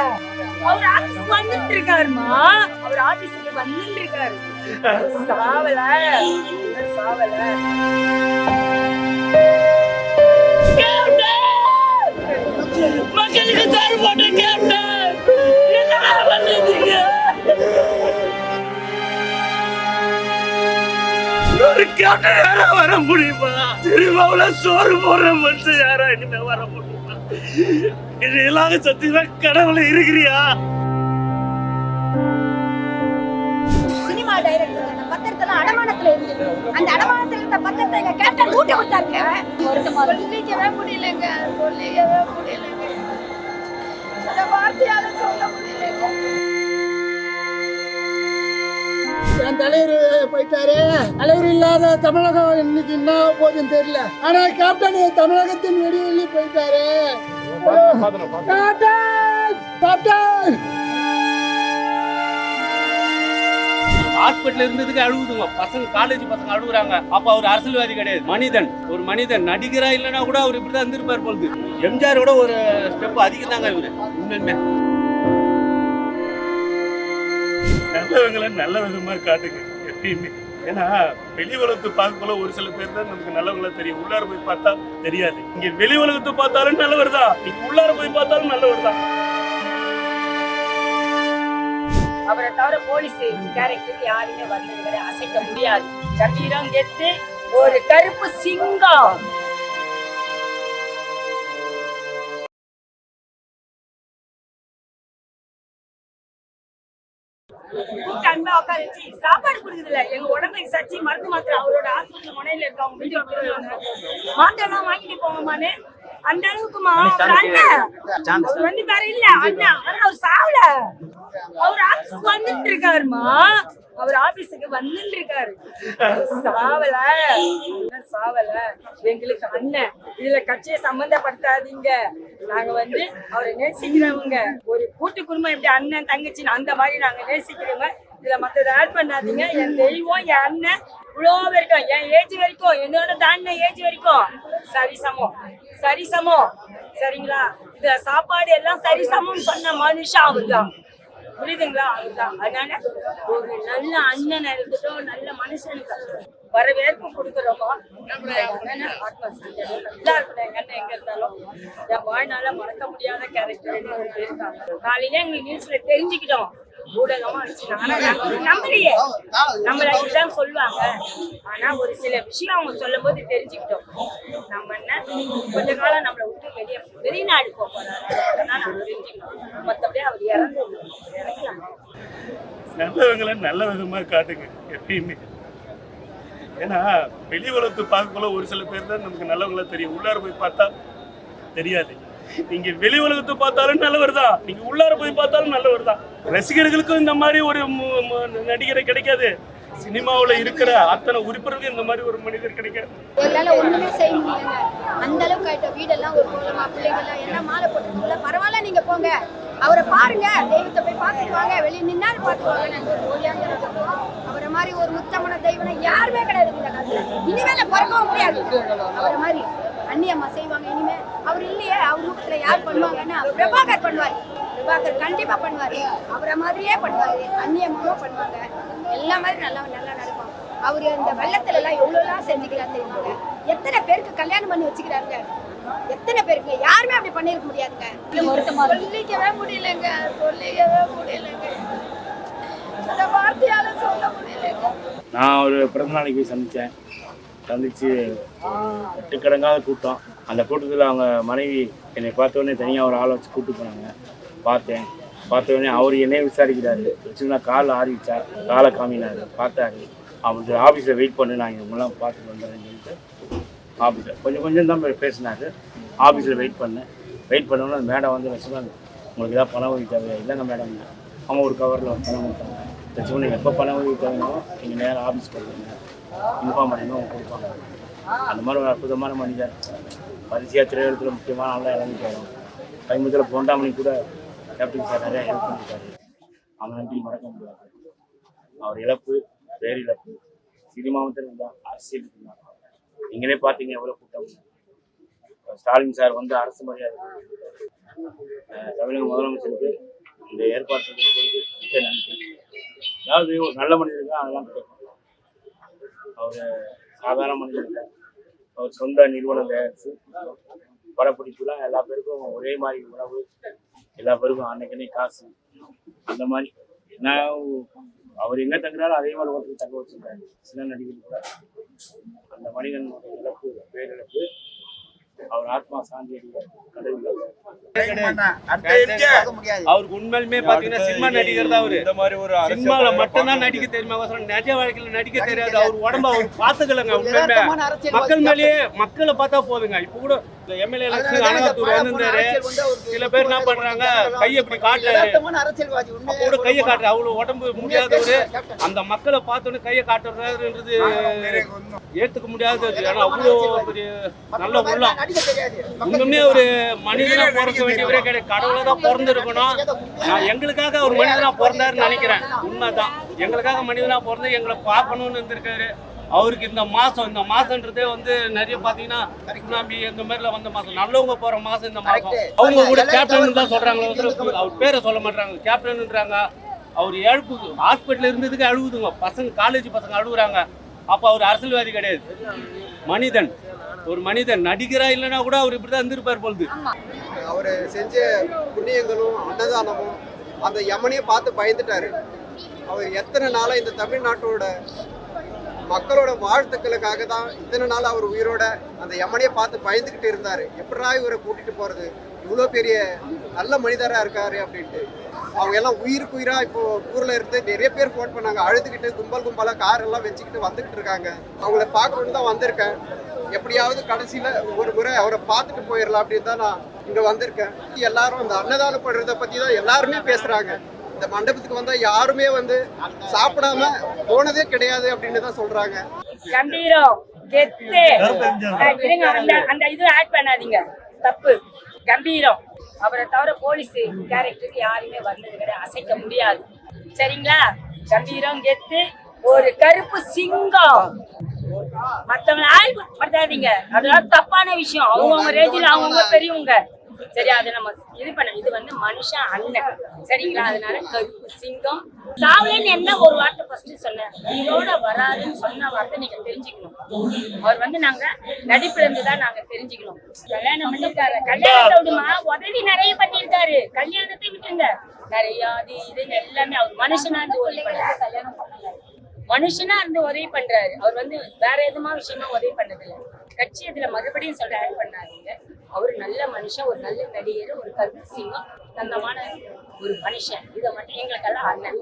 அவர் office வந்துட்டு இருக்காருமா அவர் ஆபீஸ்க்கு வந்துட்டு இருக்காரு சாவல. சாவல. மக்களுக்கு சார் போட்ட கேப்டன். என்னடா பண்ணிருக்கீங்க? ஒரு கேப்டன் வர முடியுமா? திருமாவுல சோறு போடுற மனுஷன் யாரா? இனிமே வர முடியுமா இது எல்லாம் சத்தியமா கடவுளை இருக்கிறியா? சினிமா டைரக்டர் அந்த பத்திரத்துல அடமானத்துல அந்த அடமானத்துல இருந்த பத்திரத்தை எங்க சொல்லிக்கவே முடியலங்க சொல்லிக்கவே முடியலங்க. அந்த வார்த்தையால சொல்ல முடியலங்க தலைவர் போயிட்டாரு. தலைவர் இல்லாத தமிழகம் இன்னைக்கு என்ன போகுதுன்னு தெரியல. ஆனா கேப்டன் தமிழகத்தின் வெளியே போயிட்டாரு. கேப்டன் கேப்டன் ஹாஸ்பிட்டல் இருந்ததுக்கு அழுகுதுங்க. பசங்க காலேஜ் பசங்க அழுகுறாங்க. அப்ப அவர் அரசியல்வாதி கிடையாது. மனிதன். ஒரு மனிதன். நடிகரா இல்லைன்னா கூட அவர் இப்படிதான் இருந்திருப்பார் பொழுது எம்ஜிஆர் கூட ஒரு ஸ்டெப் அதிகம் தாங்க இவரு. உண்மையுமே நல்லவங்களை நல்ல விதமா காட்டுங்க எப்பயுமே. ஏன்னா வெளி உலகத்தை பார்க்கல ஒரு சில பேர் தான் நமக்கு நல்லவங்களா தெரியும். உள்ளார போய் பார்த்தா தெரியாது. இங்க வெளி உலகத்தை பார்த்தாலும் நல்லவர் தான். நீங்க உள்ளார போய் பார்த்தாலும் நல்லவர் தான். அவரை தவிர போலீஸ் கேரக்டர் யாருமே வந்து அசைக்க முடியாது. கம்பீரம் கெட்டு ஒரு கருப்பு சிங்கம். கூட்டமா உட்கார வச்சு சாப்பாடு கொடுக்குதுல எங்க உடம்புக்கு சச்சி மருந்து மாத்திரை அவரோட ஹாஸ்பிட்டல் முனையில வீட்டுக்கு கொடுக்குறாங்க மாட்டெல்லாம் வாங்கிட்டு போங்கம்மான்னு. அந்த அளவுக்குமா அவர் அண்ணன் அவர் வந்து வேற இல்ல அண்ணன் ஆனா அவர் சாவல. அவர் ஆபீஸ் வந்துட்டு இருக்காருமா அவர் ஆபீஸுக்கு வந்துட்டு இருக்காரு சாவல சாவல? எங்களுக்கு அண்ணன். இதுல கட்சியை சம்பந்தப்படுத்தாதீங்க. நாங்க வந்து அவரை நேசிக்கிறவங்க. ஒரு கூட்டு குடும்பம் எப்படி அண்ணன் தங்கச்சின்னு அந்த மாதிரி நாங்க நேசிக்கிறவங்க. இதுல மத்தத ஆட் பண்ணாதீங்க. என் தெய்வம் என் அண்ணன். இவ்வளோ வரைக்கும் என் ஏஜ் வரைக்கும் என்னோட தாண்டின ஏஜ் வரைக்கும். சரி சமம். சரி சமம். சரிங்களா? இதுல சாப்பாடு எல்லாம் சரி சமம் சொன்ன மனுஷன் அவர்தான். புரியுதுங்களா? அதுதான் அதனால ஒரு நல்ல அண்ணன் இருக்கட்டும் நல்ல மனுஷனுக்கு வரவேற்பு கொடுக்குறோமோ ஆத்மா நல்லா இருக்கணும் எங்க அண்ணன் எங்க இருந்தாலும் என் வாழ்நாள மறக்க முடியாத கேரக்டர் இருக்காங்க காலையில எங்களுக்கு நியூஸ்ல தெரிஞ்சுக்கிட்டோம். ஊடகமா வச்சு ஆனா நாங்க வந்து நம்பலையே. நம்மள இதுதான் சொல்லுவாங்க. ஆனா ஒரு சில விஷயம் அவங்க சொல்லும் போது தெரிஞ்சுக்கிட்டோம். நம்ம என்ன கொஞ்ச காலம் நம்மளை விட்டு வெளியே வெளிநாடு போக போறாரு. அதனால தெரிஞ்சுக்கணும். மத்தபடி அவர் இறந்து இறக்கலாம்? நல்லவங்களை நல்ல விதமாக காட்டுங்க எப்பயுமே. ஏன்னா வெளி உலகத்தை பார்க்கக்குள்ள ஒரு சில பேர் தான் நமக்கு நல்லவங்களா தெரியும். உள்ளார போய் பார்த்தா தெரியாது. நீங்க வெளி உலகத்தை பார்த்தாலும் நல்லவர் தான் நீங்க உள்ளார போய் பார்த்தாலும் நல்லவர் தான் ரசிகர்களுக்கும் இந்த மாதிரி ஒரு நடிகரை கிடைக்காது. சினிமாவுல இருக்கிற அத்தனை உறுப்பினர்களுக்கும் இந்த மாதிரி ஒரு மனிதர் கிடைக்காது எங்களால ஒண்ணுமே செய்ய முடியலங்க. அந்த அளவுக்கு ஆயிட்ட வீடெல்லாம் ஒரு கோலமா பிள்ளைங்க என்ன மாலை போட்டுருக்கோம்ல பரவாயில்ல நீங்க போங்க. அவரை பாருங்க தெய்வத்தை போய் பார்த்துட்டு வாங்க. வெளியே நின்னாரு பார்த்துக்குவாங்க அவரை மாதிரி ஒரு முத்தமான தெய்வம் யாருமே கிடையாது இந்த காலத்துல. இனிமேல பிறக்கவும் முடியாது. அவரை மாதிரி அண்ணியம்மா செய்வாங்க இனிமே. அவர் இல்லையே அவர் வீட்டுல யார் பண்ணுவாங்கன்னா பிரபாகர் பண்ணுவார். பிரபாகர் கண்டிப்பா பண்ணுவாரு. அவரை மாதிரியே பண்ணுவாரு. அண்ணியம்மாவும் பண்ணுவாங்க. எல்லா மாதிரி நல்லா நல்லா நடப்பாங்க அவர் இந்த வெள்ளத்துல எல்லாம் எவ்வளவுலாம் செஞ்சுக்கிறாரு தெரியுமாங்க? எத்தனை பேருக்கு கல்யாணம் பண்ணி வச்சுக்கிறாருங்க? எத்தனை பேருக்கு யாருமே அப்படி பண்ணிருக்க முடியாதுங்க. சொல்லிக்கவே முடியலங்க. சொல்லிக்கவே முடியலங்க. அந்த வார்த்தையால சொல்ல முடியலங்க. நான் ஒரு பிறந்த நாளைக்கு போய் சந்தித்தேன் சந்தித்து எட்டுக்கடங்காத கூட்டம். அந்த கூட்டத்தில் அவங்க மனைவி என்னை பார்த்தோன்னே தனியாக ஒரு ஆளை வச்சு கூப்பிட்டு போனாங்க. பார்த்தேன். பார்த்த உடனே அவர் என்னையே விசாரிக்கிறாரு. வச்சுருந்தா கால் ஆறிச்சார் காலை காமினார். பார்த்தாரு. அவருக்கு ஆஃபீஸில் வெயிட் பண்ணு நான் இவங்கெல்லாம் பார்த்துட்டு வந்துடுறேன்னு சொல்லிட்டு ஆஃபீஸில் கொஞ்சம் கொஞ்சம் தான் பேசினார். ஆஃபீஸில் வெயிட் பண்ணேன் வெயிட் பண்ணோன்னே அந்த மேடம் வந்து வச்சுருந்தாங்க. உங்களுக்கு ஏதாவது பணம் உதவி தேவையா? இல்லைங்க மேடம் அவங்க ஒரு கவரில் ஒரு பணம் கொடுத்தாங்க. வச்சுக்கணும் எப்போ பணம் உதவி தேவையோ நீங்கள் நேராக ஆஃபீஸ் கொடுங்க இன்ஃபார்ம் பண்ணி அவங்க கொடுப்பாங்க. அந்த மாதிரி ஒரு அற்புதமான மனிதர் பரிசியா திரையுலகத்தில் முக்கியமான ஆளாக இறந்துட்டாரு சமீபத்தில் போண்டாமணி கூட கேப்டன் சார் நிறையா ஹெல்ப் பண்ணியிருக்காரு அவன் நன்றி மறக்க முடியாது. அவர் இழப்பு பேரிழப்பு சினிமாவும் இருந்தால் அரசியலுக்கு தான் நீங்களே பார்த்தீங்க எவ்வளோ கூட்டம். ஸ்டாலின் சார் வந்து அரசு மரியாதை தமிழக முதலமைச்சருக்கு இந்த ஏற்பாடு செஞ்சதுக்கு மிக்க நன்றி. அதாவது ஒரு நல்ல மனிதருக்கு அதெல்லாம் கிடைக்கும் அவர் சாதாரண மனிதன் இல்லை. அவர் சொந்த நிறுவனம் தயாரித்து படப்பிடிப்புலாம் எல்லா பேருக்கும் ஒரே மாதிரி உணவு எல்லா பேருக்கும் அன்னைக்கனே காசு. அந்த மாதிரி. நான் அவர் எங்கே தங்குறாரோ அதே மாதிரி ஒருத்தர் தங்க வச்சுருக்காரு. சின்ன நடிகர் கூட. அந்த மனிதனுடைய இழப்பு பேரிழப்பு அவர் ஆத்மா சாந்தி அவருக்கு உண்மையிலுமே பாத்தீங்கன்னா சினிமா நடிகர் தான் அவரு. இந்த மாதிரி ஒரு சினிமால மட்டும்தான் நடிக்க தெரியுமா? நிஜ வாழ்க்கையில நடிக்க தெரியாது. அவர் உடம்ப அவர் பாத்துக்கலங்க உண்மையுமே மக்கள் மேலேயே மக்களை பார்த்தா போதுங்க. இப்ப கூட இந்த எம்எல்ஏ லட்சுமி அனகாத்தூர் வந்திருந்தாரு சில பேர் என்ன பண்றாங்க? கையை இப்படி காட்டுறாரு. கூட கையை காட்டுற அவ்வளவு உடம்பு முடியாதவரு. அந்த மக்களை பார்த்தோன்னே கையை காட்டுறாருன்றது ஏத்துக்க முடியாதது. ஏன்னா அவ்வளோ பெரிய நல்ல உள்ளம். உண்மையுமே ஒரு மனிதனா பிறக்க வேண்டியவரே கிடையாது. கடவுளை தான் பிறந்திருக்கணும். நான் எங்களுக்காக ஒரு மனிதனா பிறந்தாருன்னு நினைக்கிறேன். உண்மைதான். எங்களுக்காக மனிதனா பிறந்து எங்களை பார்க்கணும்னு இருந்திருக்காரு. அவருக்கு இந்த மாசம் இந்த மாசம்ன்றதே வந்து நிறைய பாத்தீங்கன்னா சுனாமி இந்த மாதிரில வந்த மாசம். நல்லவங்க போற மாசம் இந்த மாசம். அவங்க கூட கேப்டன் தான் சொல்றாங்க. அவர் பேரை சொல்ல மாட்டாங்க கேப்டன்ன்றாங்க அவர் இழப்பு ஹாஸ்பிட்டல் இருந்ததுக்கு அழுகுதுங்க. பசங்க காலேஜ் பசங்க அழுகுறாங்க. அப்ப அவர் அரசியல்வாதி கிடையாது. மனிதன். ஒரு மனிதன் நடிகரா இல்லைன்னா கூட அவர் இப்படிதான் இருந்திருப்பார் பொழுது அவர் செஞ்ச புண்ணியங்களும் அன்னதானமும் அந்த யமனையே பார்த்து பயந்துட்டாரு. அவர் எத்தனை நாளா இந்த தமிழ்நாட்டோட மக்களோட வாழ்த்துக்களுக்காக தான் இத்தனை நாள் அவர் உயிரோட அந்த யமனையே பார்த்து பயந்துக்கிட்டு இருந்தாரு. எப்படா இவரை கூட்டிட்டு போறது? இவ்வளோ பெரிய நல்ல மனிதரா இருக்காரு அப்படின்ட்டு. அவங்க எல்லாம் உயிருக்கு உயிரா இப்போ ஊர்ல இருந்து நிறைய பேர் ஃபோன் பண்ணாங்க. அழுதுகிட்டு கும்பல் கும்பலா கார் எல்லாம் வச்சுக்கிட்டு வந்துகிட்டு இருக்காங்க. அவங்கள பார்க்கணுன்னு தான் வந்திருக்கேன். எப்படியாவது கடைசியில ஒரு முறை அவரை பார்த்துட்டு போயிடலாம் அப்படின்னு தான் நான் இங்க வந்திருக்கேன். எல்லாரும் அந்த அன்னதானம் பண்றதை பத்தி தான் எல்லாருமே பேசுறாங்க. இந்த மண்டபத்துக்கு வந்தா யாருமே வந்து சாப்பிடாம போனதே கிடையாது அப்படின்னு தான் சொல்றாங்க. கம்பீரம் கெத்து. இருங்க அந்த அந்த இது ஆட் பண்ணாதீங்க. தப்பு. கம்பீரம் அவரை தவிர போலீஸ் கேரக்டருக்கு யாருமே வந்தது கிடையாது. அசைக்க முடியாது. சரிங்களா? கம்பீரம் கெத்து. ஒரு கருப்பு சிங்கம். மத்தவங்க ஆய்வுப்படுத்தாதீங்க அதெல்லாம் தப்பான விஷயம். அவங்கவுங்க ரேஞ்சில் அவங்கவுங்க பெரியவங்க. சரி அதை நம்ம இது பண்ண இது வந்து மனுஷன் அண்ணன் சரிங்களா? அதனால கருப்பு சிங்கம். சாவலன்னு என்ன ஒரு வார்த்தை ஃபர்ஸ்ட் சொன்னேன் இதோட வராதுன்னு சொன்ன வார்த்தை நீங்க தெரிஞ்சுக்கணும். அவர் வந்து நாங்க நடிப்புல இருந்து தான் நாங்க தெரிஞ்சுக்கணும். கல்யாணம் பண்ணிருக்காரு கல்யாணத்தை விடுமா உதவி நிறைய பண்ணியிருக்காரு. கல்யாணத்தை விட்டுருங்க. நிறைய அது இதுன்னு எல்லாமே அவர் மனுஷனா இருந்து கல்யாணம் பண்ணல மனுஷனா இருந்து உதவி பண்றாரு. அவர் வந்து வேற எதுமா விஷயமா உதவி பண்ணதில்ல. கட்சி இதுல மறுபடியும் சொல்ல ஆட் பண்ணாதீங்க. அவர் நல்ல மனுஷன் ஒரு நல்ல நடிகர் ஒரு கருத்து சிங்கம் தந்தமான ஒரு மனுஷன். இதை மட்டும் எங்களுக்கெல்லாம் அண்ணன்.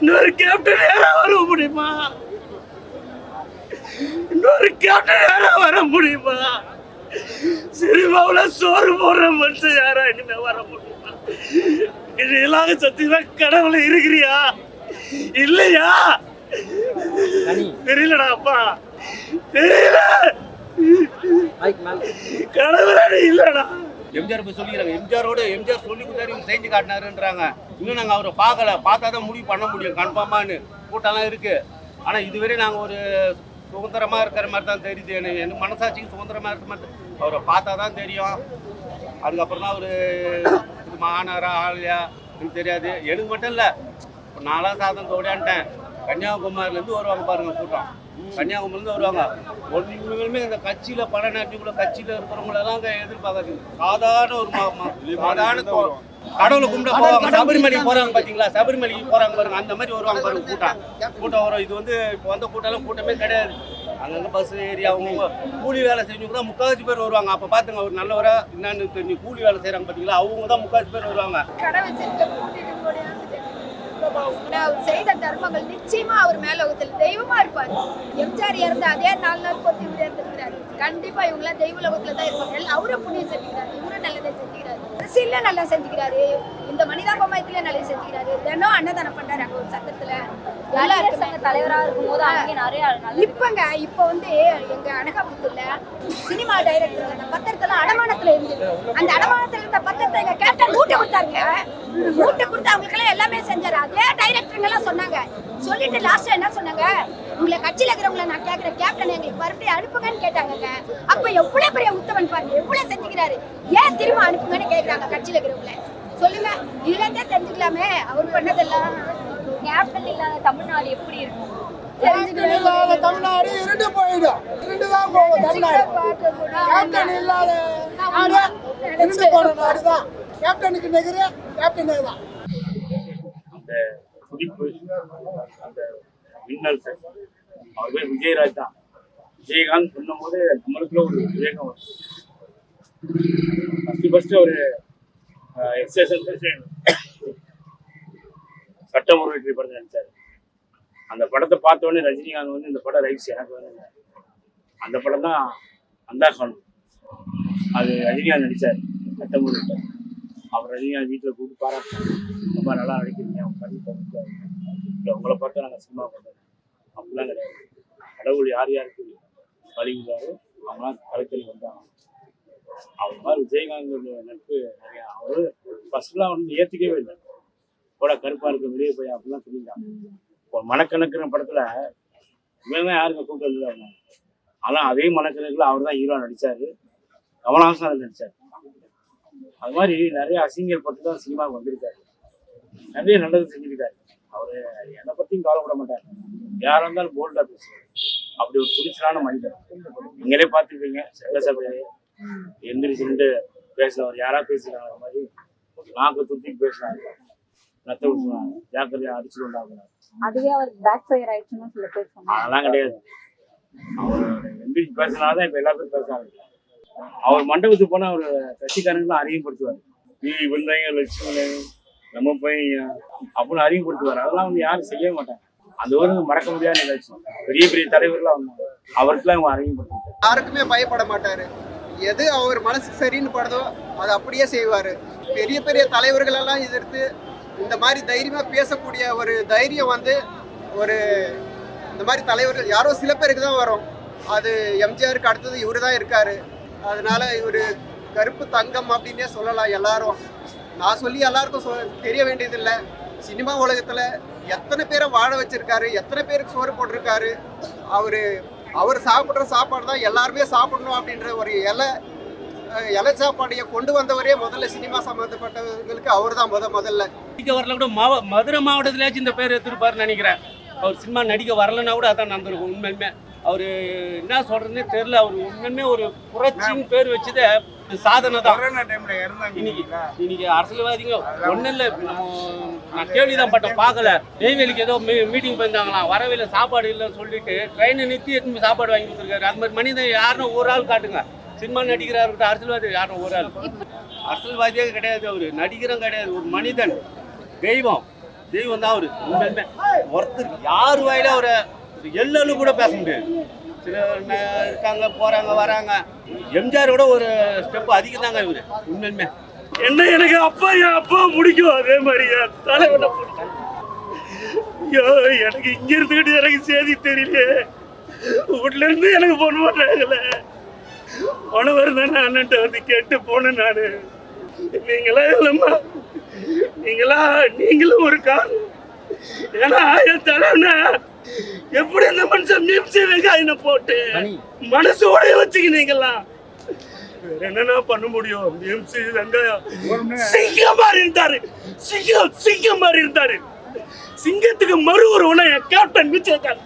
இன்னொரு கேப்டன் யாரா வர முடியுமா? இன்னொரு கேப்டன் யாரா வர முடியுமா? சினிமாவுல சோறு போடுற மனுஷன் யாரா? இனிமே வர முடியுமா? இதெல்லாம் சத்தியமா கடவுளை இருக்கிறியா? இல்லையா? தெரியலடா அப்பா. தெரியல. கடவுளே இல்லடா. எம்ஜிஆர் போய் சொல்லிக்கிறாங்க. எம்ஜிஆரோட எம்ஜிஆர் சொல்லி கொடுத்தாரு இவங்க செஞ்சு காட்டினாருன்றாங்க. இன்னும் நாங்கள் அவரை பார்க்கல. பார்த்தா தான் முடிவு பண்ண முடியும். கன்ஃபார்மான்னு கூட்டம்லாம் இருக்கு. ஆனால் இதுவரை நாங்கள் ஒரு சுதந்திரமா இருக்கிற மாதிரி தான் தெரியுது. எனக்கு எனக்கு மனசாட்சிக்கு சுதந்திரமா இருக்கிற மாதிரி. அவரை பார்த்தா தான் தெரியும். அதுக்கப்புறம் தான் அவர் இது மானாரா ஆலியா எனக்கு தெரியாது. எனக்கு மட்டும் இல்லை இப்போ நாலாம் சாதம் தோடியான்ட்டேன் கன்னியாகுமரியிலேருந்து வருவாங்க பாருங்க கூட்டம். கன்னியாகுமரிலேருந்து வருவாங்க. ஒன்றுமே இந்த கட்சியில் பல நாட்டுக்குள்ள கட்சியில் இருக்கிறவங்களெல்லாம் அங்கே எதிர்பார்க்காது சாதாரண ஒரு சாதாரண கடவுளை கும்பிட போவாங்க. சபரிமலைக்கு போறாங்க பாத்தீங்களா? சபரிமலைக்கு போறாங்க பாருங்க. அந்த மாதிரி வருவாங்க பாருங்க கூட்டம். கூட்டம் வரும். இது வந்து இப்போ வந்த கூட்டம்லாம் கூட்டமே கிடையாது. அங்கங்கே பஸ் ஏறி அவங்கவுங்க கூலி வேலை செஞ்சவங்க தான் முக்காவாசி பேர் வருவாங்க. அப்போ பார்த்துங்க ஒரு நல்லவரா என்னன்னு தெரிஞ்சு கூலி வேலை செய்கிறாங்க பார்த்தீங்களா அவங்க தான் முக்காவாசி பேர் வருவாங்க. அவர் செய்த தர்மங்கள் நிச்சயமா அவர் மேலோகத்தில் தெய்வமா இருப்பார். எம்ஜிஆர் இறந்த அதே நாலு நாள் பொறுத்து இவர் இருந்திருக்கிறாரு கண்டிப்பா இவங்க தெய்வ லோகத்துல தான் இருப்பாங்க. எல்லாம் அவரும் புண்ணியம் செஞ்சுக்கிறாரு. இவரும் நல்லதை செஞ்சுக்கிறாரு. அரசியல்ல நல்லா செஞ்சுக்கிறாரு. இந்த மனிதாபமயத்துல நல்லா செஞ்சுக்கிறாரு தினம் அன்னதானம் பண்றாரு அங்க ஒரு சட்டத்துல. தலைவரா இருக்கும்போது அங்கே நிறைய இப்பங்க இப்ப வந்து எங்க அனகாபுரத்துல சினிமா டைரக்டர் அந்த பத்திரத்துல அடமானத்துல இருந்தது அந்த அடமானத்துல இருந்த பத்திரத்தை எங்க கேப்டன் மூட்டை கொடுத்தாருங்க. மூட்டை கொடுத்து அவங்களுக்கு எல்லாம் செஞ்சாரு. அதே டைரக்டருங்க எல்லாம் சொன்னாங்க. சொல்லிட்டு லாஸ்ட் என்ன சொன்னாங்க? உங்களை கட்சியில இருக்கிறவங்கள நான் கேக்குறேன் கேப்டன் எங்களுக்கு மறுபடியும் அனுப்புங்கன்னு கேட்டாங்கங்க. அப்ப எவ்வளவு பெரிய உத்தமன் பாருங்க எவ்வளவு செஞ்சுக்கிறாரு. ஏன் திரும்ப அனுப்புங்கன்னு கேக்குறாங்க கட்சியில இருக்கிறவங்கள. சொல்லுங்க. இதுல இருந்தே தெரிஞ்சுக்கலாமே. அவர் பண்ணதெல்லாம். கேப்டன் இல்லாத தமிழ்நாடு எப்படி இருக்கும்? கேப்டன் இல்லாத தமிழ்நாடு இருண்டு போயிடும். இருண்டு தான் போகும் தமிழ்நாடு. கேப்டன் இல்லாத நாடு. இருண்டு நாடு தான் கேப்டனுக்கு நிகர கேப்டன் தான் அந்த துடிப்பு அந்த மின்னல் சார் அவர் பேர் விஜயராஜ் தான். விஜயகாந்த் சொன்னும் போது நம்மளுக்குள்ள ஒரு விவேகம் வரும். ஃபர்ஸ்ட் ஃபர்ஸ்ட் ஒரு எக்ஸசைஸ் சட்டம் ஒரு வெற்றி படத்தை நினைச்சாரு அந்த படத்தை பார்த்த ரஜினிகாந்த் வந்து இந்த படம் ரைட்ஸ் எனக்கு வந்து அந்த படம் தான் அந்தா காணும் அது ரஜினிகாந்த் நடிச்சார். சட்டம் ஒரு வெற்றி. அவர் ரஜினிகாந்த் வீட்டில் கூப்பிட்டு பாராட்டினார். ரொம்ப நல்லா நடிக்கிறீங்க அவங்க பண்ணி இல்லை உங்களை பார்த்தா நாங்கள் சினிமா பண்ணுறோம் அப்படிலாம் கிடையாது. கடவுள் யார் யாருக்கு வழிகிறாரோ அவங்களாம் கலைத்தறி வந்தாங்க. அவர் மாதிரி விஜயகாந்தோட நட்பு நிறைய. அவரு ஃபர்ஸ்ட்லாம் வந்து ஏற்றுக்கவே இல்லை. கூட கருப்பா இருக்க வெளியே போய் அப்படிலாம் சொல்லியிருக்காங்க இப்போ மனக்கணக்குற படத்துல இவங்க யாருங்க கூட்டம் இல்லை ஆனால் அதே மனக்கணக்கில் அவர் தான் ஹீரோ நடிச்சாரு. கமலஹாசன் அதில் அது மாதிரி நிறைய அசிங்கர் பட்டு தான் சினிமாவுக்கு வந்திருக்காரு. நிறைய நல்லது செஞ்சிருக்காரு. அவர் என்னை பற்றியும் கவலைப்பட மாட்டார். யாராக இருந்தாலும் போல்டாக பேசுவார். அப்படி ஒரு துணிச்சலான மனிதர். நீங்களே பார்த்துருப்பீங்க. சட்டசபையிலே எந்திரிச்சுட்டு பேசுறவர் யாரா பேசுறாங்க அது மாதிரி நாக்கு துத்திட்டு பேசுறாங்க ரத்த விட்டுறாங்க ஜாக்கிரதையா அடிச்சு கொண்டாங்க அதுவே அவர் பேக் ஃபயர் ஆயிடுச்சுன்னு சில பேர் சொன்னாங்க. அதெல்லாம் கிடையாது. அவர் எந்திரிச்சு பேசினாதான் இப்ப எல்லா பேரும் பேசுறாங்க. அவர் மண்டபத்துக்கு போனா அவர் கட்சிக்காரங்களும் அறிமுகப்படுத்துவார். நீ இவங்க லட்சுமி நம்ம பையன் அப்படின்னு அறிமுகப்படுத்துவார். அதெல்லாம் வந்து யாரும் செய்ய மாட்டாங்க. அது ஒரு மறக்க முடியாத நிகழ்ச்சி. பெரிய பெரிய தலைவர்லாம் வந்தாங்க. அவருக்குலாம் இவங்க அறிமுகப்படுத்துவார் யாருக்குமே பயப்பட மாட்டாரு. எது அவர் மனசுக்கு சரின்னு படுதோ அதை அப்படியே செய்வார். பெரிய பெரிய தலைவர்களெல்லாம் எதிர்த்து இந்த மாதிரி தைரியமாக பேசக்கூடிய ஒரு தைரியம் வந்து ஒரு இந்த மாதிரி தலைவர்கள் யாரோ சில பேருக்கு தான் வரும். அது எம்ஜிஆருக்கு அடுத்தது இவர் தான் இருக்கார். அதனால இவரு கருப்பு தங்கம் அப்படின்னே சொல்லலாம் எல்லாரும். நான் சொல்லி எல்லாருக்கும் சொ- தெரிய வேண்டியதில்லை. சினிமா உலகத்தில் எத்தனை பேரை வாழ வச்சுருக்காரு எத்தனை பேருக்கு சோறு போட்டிருக்காரு அவர் அவர் சாப்பிட்ற சாப்பாடு தான் எல்லாருமே சாப்பிடணும் அப்படின்ற ஒரு இலை இலை சாப்பாடையை கொண்டு வந்தவரே முதல்ல சினிமா சம்மந்தப்பட்டவங்களுக்கு அவர் தான் முத முதல்ல. நடிக்க வரல கூட மாவ மதுரை மாவட்டத்திலேயாச்சும் இந்த பேர் எடுத்துருப்பாருன்னு நினைக்கிறேன். அவர் சினிமா நடிக்க வரலன்னா கூட அதான் நடந்திருக்கும் உண்மையுமே. அவர் என்ன சொல்றதுன்னே தெரியல அவர் உண்மையுமே ஒரு புரட்சின்னு பேர் வச்சதே சாதனை தான். இன்னைக்கு இன்னைக்கு அரசியல்வாதிங்க ஒன்றும் இல்லை. நம்ம நான் கேள்விதான் பட்டேன் பார்க்கல. நெய்வேலிக்கு ஏதோ மீட்டிங் போயிருந்தாங்களாம் வரவே சாப்பாடு இல்லைன்னு சொல்லிட்டு ட்ரெயினை நிறுத்தி எடுத்து சாப்பாடு வாங்கி கொடுத்துருக்காரு. அது மாதிரி மனிதன் யாருன்னு ஒரு ஆள் காட்டுங்க. சினிமா நடிகராக இருக்கட்டும் அரசியல்வாதி யாரும் ஒரு ஆள். அரசியல்வாதியே கிடையாது அவரு நடிகரும் கிடையாது. ஒரு மனிதன் தெய்வம். தெய்வம் தான் அவரு ஒருத்தர் யார் வாயில அவரை எல்லு கூட பேச முடியாது. சில இருக்காங்க போறாங்க வராங்க. எம்ஜிஆர் விட ஒரு ஸ்டெப் அதிகம் தாங்க இவரு உண்மையுமே என்ன எனக்கு அப்பா என் அப்பா பிடிக்கும் அதே மாதிரி என் தலைவனை பிடிக்கும் ஐயோ எனக்கு இங்க இருந்துகிட்டு எனக்கு செய்தி தெரியலையே. வீட்டுல இருந்து எனக்கு போன மாட்டாங்கல்ல உணவர் தானே அண்ணன்ட்ட வந்து கேட்டு போனேன் நானு. நீங்களா இல்லம்மா? நீங்களா? நீங்களும் ஒரு காரணம். ஏன்னா என் தலைவனா எப்படி இந்த மனுஷன் மீம்சி வெங்காயம் போட்டு மனசு உடைய வச்சுக்கினீங்களா? என்னென்ன பண்ண முடியும்? எம்சி வெங்காயம் சிங்கம் மாதிரி இருந்தாரு. சிங்கம் சிங்கம் மாதிரி இருந்தாரு. சிங்கத்துக்கு மறு உருவனா என் கேப்டன் விஜயகாந்த்